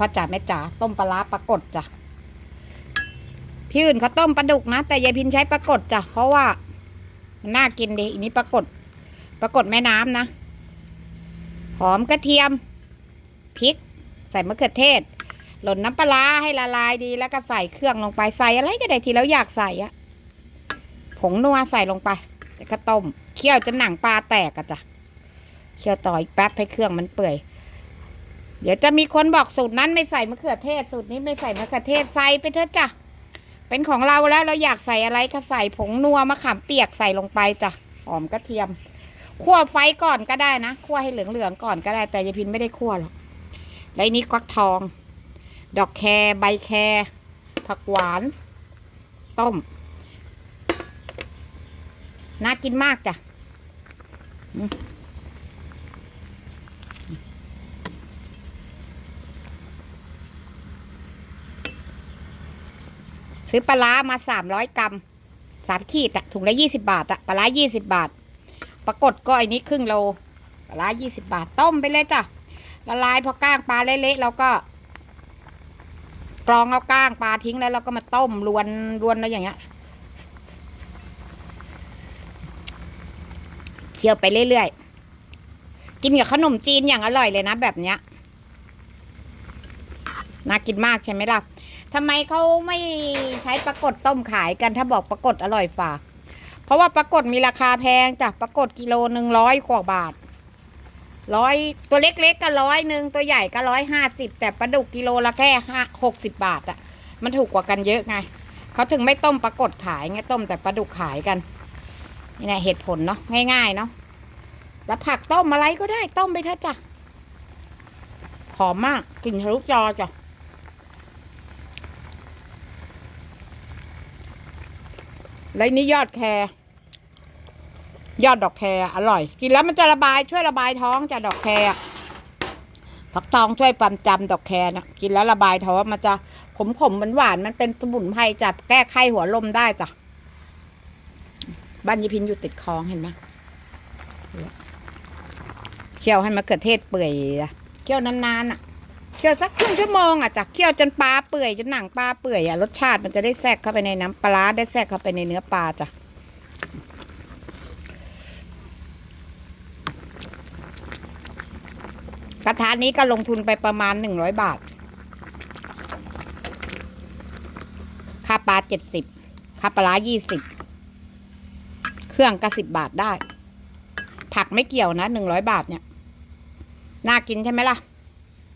พ่อจ๋าแม่จ๋าต้มปลาปลากดจ้ะที่อื่นเขาต้มปลาดุกนะ แต่ยายพินใช้ปลากดจ้ะเพราะว่ามันน่ากินดีอันนี้ปลากดปลากดแม่น้ำนะหอมกระเทียมพริก ใส่มะเขือเทศ หล่นน้ำปลาร้าให้ละลายดีแล้วก็ใส่เครื่องลงไปใส่อะไรก็ได้ที่เราอยากใส่อะผงนัวใส่ลงไปแล้วก็ต้มเคี่ยวจนหนังปลาแตกอะจ้ะเคี่ยวต่ออีกแป๊บให้เครื่องมันเปื่อย เดี๋ยวจะมีคนบอกสูตรนั้นไม่ใส่มะเขือเทศสูตรนี้ไม่ใส่มะเขือเทศใส่ไปเถอะจ้ะเป็นของเราแล้วเราอยากใส่อะไรก็ใส่ผงนัวมะขามเปียกใส่ลงไปจ้ะหอมกระเทียมคั่วไฟก่อนก็ได้นะคั่วให้เหลืองๆก่อนก็ได้แต่ยายพินไม่ได้คั่วหรอกแล้วอันนี้กวักทอง ดอกแครใบแครผักหวาน ต้ม น่ากินมากจ้ะ ซื้อปลาร้ามาสามร้อยกรัมสามขีดอะถุงละยี่สิบาทอะปลาร้ายี่สิบาท ปรากฏก็อ้นี้ครึ่งโลปลาร้ายี่สิบาท ต้มไปเลยจ้ะละลายพอก้างปลาเละๆเราก็กรองเอาก้างปลาทิ้งแล้วเราก็มาต้มรวนรวนแล้วอย่างเงี้ยเคี่ยวไปเรื่อยๆ กินกับขนมจีนอย่างอร่อยเลยนะแบบเนี้ยน่ากินมากใช่ไหมล่ะ ทำไมเขาไม่ใช้ปลากดต้มขายกันถ้าบอกปลากดอร่อยฝ่าเพราะว่าปลากดมีราคาแพงจ้ะปลากดกิโลหนึ่งร้อยกว่าบาทร้อยตัวเล็กๆก็ร้อยหนึ่งตัวใหญ่ก็ร้อยห้าสิบแต่ปลาดุกกิโลละแค่ห้าหกสิบบาทอะมันถูกกว่ากันเยอะไงเขาถึงไม่ต้มปลากดขายไงต้มแต่ปลาดุกขายกันนี่แหละเหตุผลเนาะง่ายๆเนาะแล้วผักต้มอะไรก็ได้ต้มไปเถอะจ้ะหอมมากกลิ่นทะลุจอจ้ะ แล้วนี่ยอดแครยอดดอกแครอร่อย กินแล้วมันจะระบายช่วยระบายท้องจากดอกแครผักทองช่วยความจำดอกแครนะกินแล้วระบายท้องมันจะขมขมหวานหวานมันเป็นสมุนไพรจับแก้ไข้หัวลมได้จ้ะบ้านยีพินอยู่ติดคลองเห็นไหมเคี่ยวให้มะเขือเทศเปื่อยเคี่ยวนานๆอะ เคี่ยวสักครึ่งชั่วโมงอะจ้ะเคี่ยวจนปลาเปื่อยจนหนังปลาเปื่อยอะรสชาติมันจะได้แทรกเข้าไปในน้ำปลาร้าได้แทรกเข้าไปในเนื้อปลาจ้ะกระทะนี้ก็ลงทุนไปประมาณหนึ่งร้อยบาท ค่าปลาเจ็ดสิบค่าปลายี่สิบเครื่องก็สิบบาทได้ ผักไม่เกี่ยวนะหนึ่งร้อยบาทเนี่ย น่ากินใช่ไหมล่ะ